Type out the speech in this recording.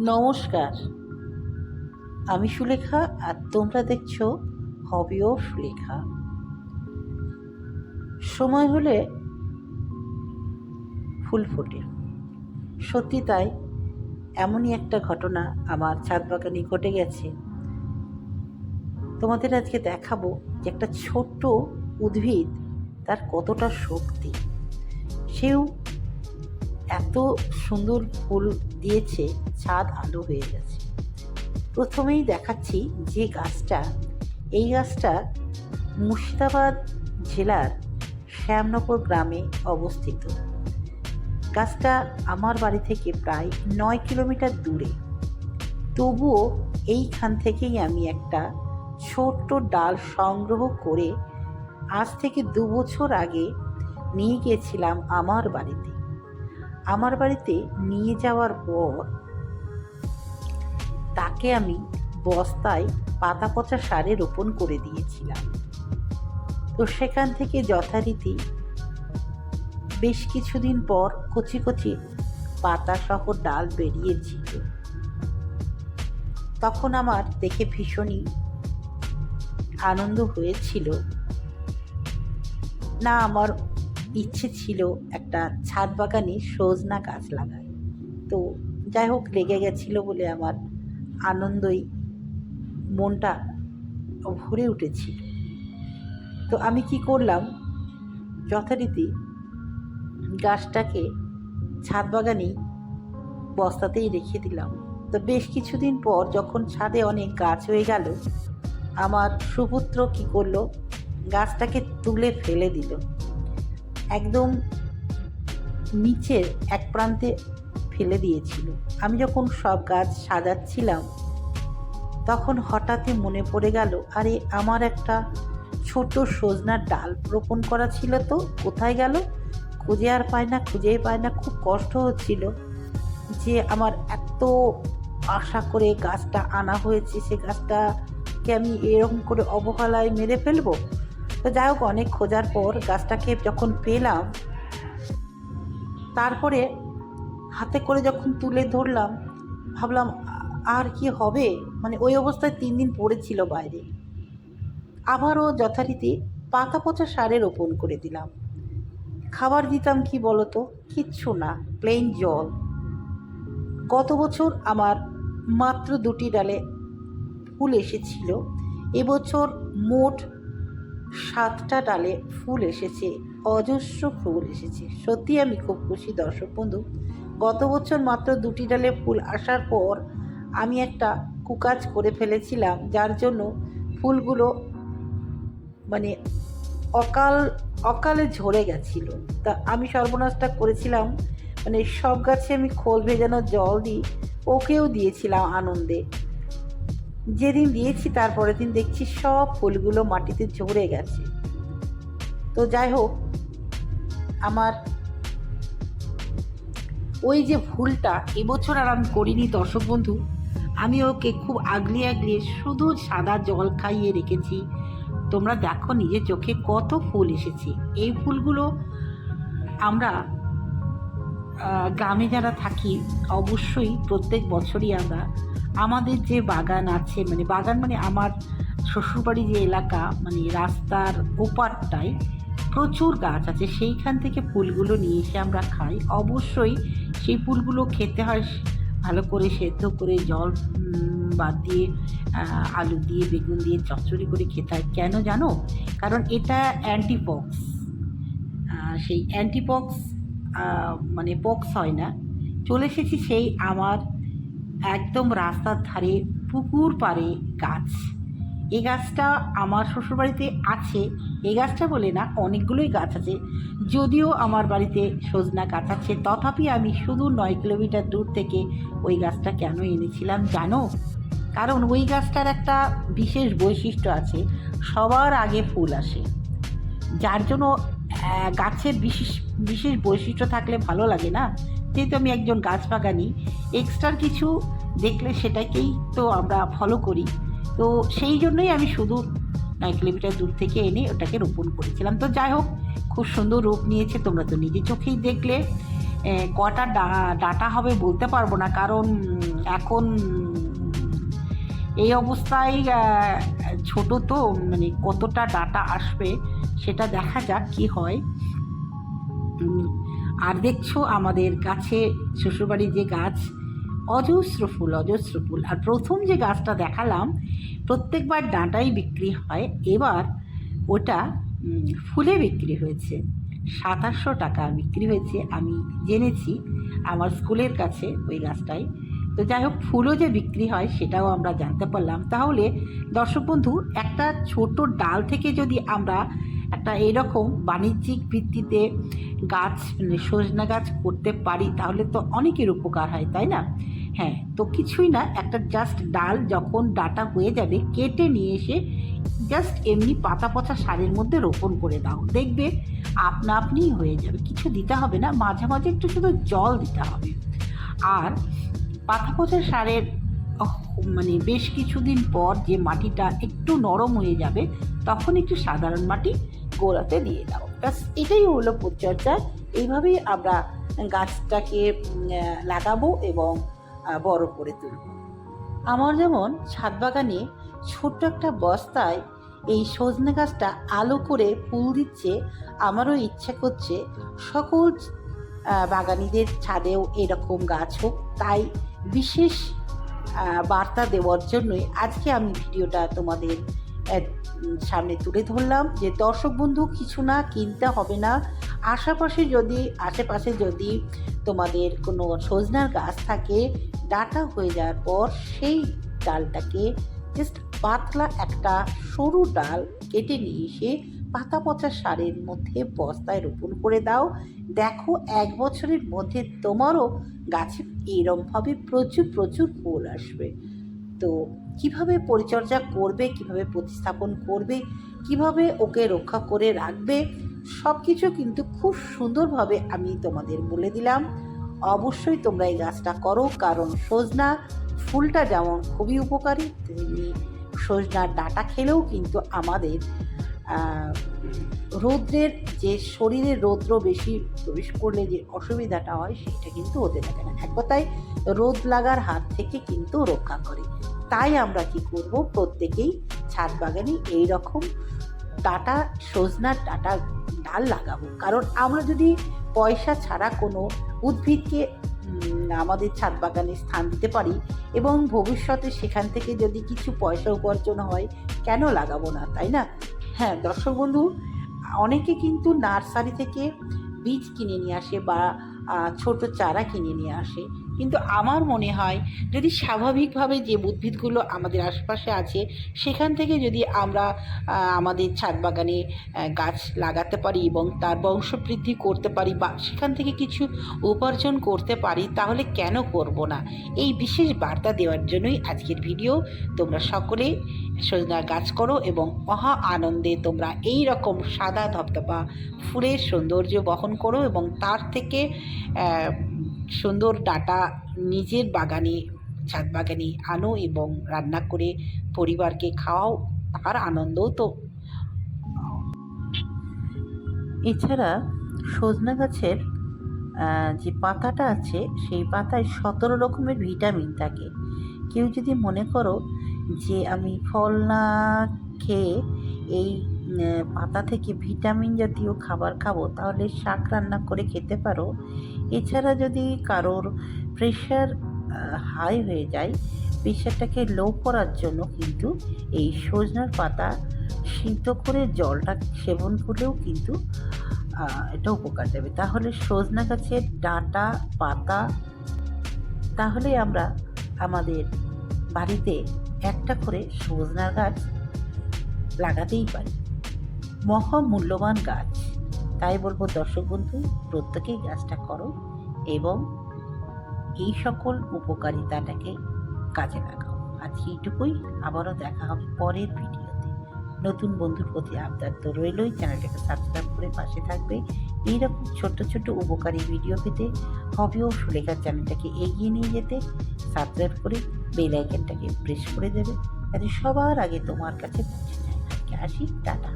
নমস্কার। আমি সুলেখা আর তোমরা দেখছ হবিও সুলেখা। সময় হলে ফুল ফোটে। সত্যি তাই, এমনই একটা ঘটনা আমার ছাদ বাগানে ঘটে গেছে। তোমাদের আজকে দেখাবো যে একটা ছোট্ট উদ্ভিদ তার কতটা শক্তি। সেও এত সুন্দর ফুল দিয়েছে, ছাদ আলো হয়ে গেছে। প্রথমেই দেখাচ্ছি যে গাছটা, এই গাছটা মুর্শিদাবাদ জেলার শ্যামনগর গ্রামে অবস্থিত। গাছটা আমার বাড়ি থেকে প্রায় নয় কিলোমিটার দূরে। তবুও এইখান থেকেই আমি একটা ছোট্ট ডাল সংগ্রহ করে আজ থেকে দু বছর আগে নিয়ে গিয়েছিলাম আমার বাড়িতে। আমার বাড়িতে নিয়ে যাওয়ার পর তাকে আমি বস্তায় পাতা পচা সারে রোপণ করে দিয়েছিলাম। তো সেখান থেকে যথারীতি বেশ কিছুদিন পর কচি কচি পাতা সহ ডাল বেরিয়েছিল। তখন আমার দেখে ভীষণই আনন্দ হয়েছিল। না, আমার ইচ্ছে ছিল একটা ছাদ বাগানে সজনা গাছ লাগাই তো যাই হোক লেগে গেছিল বলে আমার আনন্দই মনটা ভরে উঠেছিল। তো আমি কি করলাম? যথারীতি গাছটাকে ছাদ বাগানেই বস্তাতেই রেখে দিলাম। তো বেশ কিছুদিন পর যখন ছাদে অনেক গাছ হয়ে গেল, আমার সুপুত্র কি করল? গাছটাকে তুলে ফেলে দিল। একদম নিচের এক প্রান্তে ফেলে দিয়েছিল। আমি যখন সব গাছ সাজাচ্ছিলাম, তখন হঠাৎই মনে পড়ে গেল, আরে, আমার একটা ছোট সজনার ডাল রোপণ করা ছিল তো, কোথায় গেল? খুঁজে আর পায় না, খুঁজেই পায় না, খুব কষ্ট হচ্ছিল যে আমার এত আশা করে গাছটা আনা হয়েছে, সে গাছটাকে আমি এরকম করে অবহেলায় মেরে ফেলব? তো যাই হোক, অনেক খোঁজার পর গাছটাকে যখন পেলাম, তারপরে হাতে করে যখন তুলে ধরলাম, ভাবলাম, আর কি হবে? মানে ওই অবস্থায় তিন দিন পড়েছিল বাইরে। আবারও যথারীতি পাতা পচা সারে রোপণ করে দিলাম। খাবার দিতাম কি বলতো? কিচ্ছু না প্লেন জল। গত বছর আমার মাত্র দুটি ডালে ফুল এসেছিল। এবছর মোট সাতটা ডালে ফুল এসেছে, অজস্র ফুল এসেছে। সত্যি আমি খুব খুশি, দর্শক বন্ধু। গত বছর মাত্র দুটি ডালে ফুল আসার পর আমি একটা কুকাজ করে ফেলেছিলাম, যার জন্য ফুলগুলো মানে অকাল, অকালে ঝরে গেছিল। তা আমি সর্বনাশটা করেছিলাম মানে সব গাছে আমি খোল ভেজানো জল দিই, ওকেও দিয়েছিলাম আনন্দে। যেদিন দিয়েছি তারপরের দিন দেখছি সব ফুলগুলো মাটিতে ঝরে গেছে। তো যাই হোক, আমার ওই যে ভুলটা এবছর আর আমি করিনি দর্শক বন্ধু, আমি ওকে খুব আগলিয়ে আগলিয়ে শুধু সাদা জল খাইয়ে রেখেছি। তোমরা দেখো নিজের চোখে কত ফুল এসেছে। এই ফুলগুলো আমরা গ্রামে যারা থাকি, অবশ্যই প্রত্যেক বছরই আমরা আমাদের যে বাগান আছে মানে বাগান মানে আমার শ্বশুরবাড়ি যে এলাকা মানে রাস্তার ওপারটায় প্রচুর গাছ আছে, সেইখান থেকে ফুলগুলো নিয়ে এসে আমরা খাই। অবশ্যই সেই ফুলগুলো খেতে হয়, ভালো করে সেদ্ধ করে জল বাদ দিয়ে আলু দিয়ে, বেগুন দিয়ে চচ্চড়ি করে খেতে হয়। কেন জানো? কারণ এটা অ্যান্টিপক্স সেই অ্যান্টিপক্স মানে পক্স হয় না। চলে এসেছি সেই আমার একদম রাস্তার ধারে পুকুর পাড়ে গাছ। এই গাছটা আমার শ্বশুরবাড়িতে আছে। এই গাছটা বলে না, অনেকগুলোই গাছ আছে। যদিও আমার বাড়িতে সজনা গাছ আছে, তথাপি আমি শুধু নয় কিলোমিটার দূর থেকে ওই গাছটা কেন এনেছিলাম জানো? কারণ ওই গাছটার একটা বিশেষ বৈশিষ্ট্য আছে, সবার আগে ফুল আসে। যার জন্য গাছের বিশেষ বিশেষ বৈশিষ্ট্য থাকলে ভালো লাগে না। যেহেতু আমি একজন গাছ বাগানি এক্সট্রার কিছু দেখলে সেটাকেই তো আমরা ফলো করি। তো সেই জন্যই আমি শুধু নয় কিলোমিটার দূর থেকে এনে ওটাকে রোপণ করেছিলাম। তো যাই হোক, খুব সুন্দর রূপ নিয়েছে, তোমরা তো নিজে চোখেই দেখলে। কটা ডাটা হবে বলতে পারব না, কারণ এখন এই অবস্থায় ছোট তো মানে কতটা ডাটা আসবে সেটা দেখা যাক কি হয়। আর দেখছ আমাদের গাছে, শ্বশুরবাড়ির যে গাছ অজস্র ফুল অজস্র ফুল। আর প্রথম যে গাছটা দেখালাম, প্রত্যেকবার ডাঁটাই বিক্রি হয়। এবার ওটা ফুলে বিক্রি হয়েছে। সাতাশশো টাকা বিক্রি হয়েছে। আমি জেনেছি আমার স্কুলের কাছে ওই গাছটাই। তো যাই হোক, ফুলও যে বিক্রি হয় সেটাও আমরা জানতে পারলাম। তাহলে দর্শক বন্ধু, একটা ছোট ডাল থেকে যদি আমরা একটা এরকম বাণিজ্যিক ভিত্তিতে গাছ মানে সজনা গাছ করতে পারি, তাহলে তো অনেকের উপকার হয়, তাই না? হ্যাঁ তো কিছুই না, একটা জাস্ট ডাল যখন ডাটা হয়ে যাবে, কেটে নিয়ে এসে জাস্ট এমনি পাতা পচা সারের মধ্যে রোপণ করে দাও। দেখবে আপনা আপনিই হয়ে যাবে। কিছু দিতে হবে না, মাঝে মাঝে একটু শুধু জল দিতে হবে। আর পাতা পচা সারের মানে বেশ কিছুদিন পর যে মাটিটা একটু নরম হয়ে যাবে, তখন একটু সাধারণ মাটি গোড়াতে দিয়ে দাও। ব্যাস, এটাই হলো পরিচর্যা। এইভাবেই আমরা গাছটাকে লাগাবো এবং বড় করে তুলব। আমার যেমন ছাদ বাগানে ছোট্ট একটা বস্তায় এই সজনে গাছটা আলো করে ফুল দিচ্ছে, আমারও ইচ্ছা করছে সকল বাগানিদের ছাদেও এরকম গাছ হোক। তাই বিশেষ বার্তা দেওয়ার জন্যই আজকে আমি ভিডিওটা তোমাদের সামনে তুলে ধরলাম যে দর্শক বন্ধু, কিছু না কিনতে হবে না। আশেপাশে যদি আশেপাশে যদি তোমাদের কোনো সজনার গাছ থাকে, ডাটা হয়ে যাওয়ার পর সেই ডালটাকে জাস্ট পাতলা একটা সরু ডাল কেটে নিয়ে এসে পাতা পচা সারের মধ্যে বস্তায় রোপণ করে দাও। দেখো, এক বছরের মধ্যে তোমারও গাছে এরমভাবে প্রচুর প্রচুর ফুল আসবে। তো কীভাবে পরিচর্যা করবে, কীভাবে প্রতিস্থাপন করবে, কীভাবে ওকে রক্ষা করে রাখবে সব কিছু কিন্তু খুব সুন্দরভাবে আমি তোমাদের বলে দিলাম। অবশ্যই তোমরা এই গাছটা করো, কারণ সজনা ফুলটা যেমন খুবই উপকারী, তেমনি সজনার ডাটা খেলেও কিন্তু আমাদের রৌদ্রের যে শরীরে রৌদ্র বেশি প্রবেশ করলে যে অসুবিধাটা হয়, সেটা কিন্তু হতে থাকে না। এক কথায় রোদ লাগার হাত থেকে কিন্তু রক্ষা করে। তাই আমরা কি করব? প্রত্যেকেই ছাদ বাগানে এই রকম ডাটা, সজনার ডাটা ডাল লাগাবো। কারণ আমরা যদি পয়সা ছাড়া কোনো উদ্ভিদকে আমাদের ছাদ বাগানে স্থান দিতে পারি এবং ভবিষ্যতে সেখান থেকে যদি কিছু পয়সা উপার্জন হয়, কেন লাগাবো না, তাই না? হ্যাঁ দর্শক বন্ধু, অনেকে কিন্তু নার্সারি থেকে বীজ কিনে নিয়ে আসে বা ছোট চারা কিনে নিয়ে আসে। কিন্তু আমার মনে হয় যদি স্বাভাবিকভাবে যে উদ্ভিদগুলো আমাদের আশপাশে আছে, সেখান থেকে যদি আমরা আমাদের ছাদ বাগানে গাছ লাগাতে পারি এবং তার বংশবৃদ্ধি করতে পারি বা সেখান থেকে কিছু উপার্জন করতে পারি, তাহলে কেন করব না? এই বিশেষ বার্তা দেওয়ার জন্যই আজকের ভিডিও। তোমরা সকলে সজনা গাছ করো এবং মহা আনন্দে তোমরা এই রকম সাদা ধপধপা ফুলের সৌন্দর্য বহন করো এবং তার থেকে সুন্দর ডাটা নিজের বাগানে, ছাদ বাগানে আনো এবং রান্না করে পরিবারকে খাওয়াও তার আনন্দও তো। এছাড়া সজনা গাছের যে পাতাটা আছে, সেই পাতায় সতেরো রকমের ভিটামিন থাকে। কেউ যদি মনে করো যে আমি ফল না খেয়ে এই পাতা থেকে ভিটামিন জাতীয় খাবার খাব, তাহলে শাক রান্না করে খেতে পারো। এছাড়া যদি কারোর প্রেশার হাই হয়ে যায় প্রেশারটাকে লো করার জন্য কিন্তু এই সজনার পাতা সিদ্ধ করে জলটা সেবন করলেও কিন্তু এটা উপকার দেবে। তাহলে সজনা গাছের ডাঁটা, পাতা, তাহলে আমরা আমাদের বাড়িতে একটা করে সজনা গাছ লাগাতেই পারি। মহামূল্যবান গাছ। তাই বলব, দর্শক বন্ধু প্রত্যেকেই গাছটা করো এবং এই সকল উপকারিতাটাকে কাজে লাগাও। আজকে এইটুকুই, আবারও দেখা হবে পরের ভিডিওতে। নতুন বন্ধুর প্রতি আবদার তো রইলই, চ্যানেলটাকে সাবস্ক্রাইব করে পাশে থাকবে। এইরকম ছোট্ট ছোট্ট উপকারী ভিডিও পেতে হবেও সুলেখার চ্যানেলটাকে এগিয়ে নিয়ে যেতে, সাবস্ক্রাইব করে বেল আইকনটাকে প্রেস করে দেবে। যাতে সবার আগে তোমার কাছে পৌঁছে যায়। আজকে আসি, টাটা।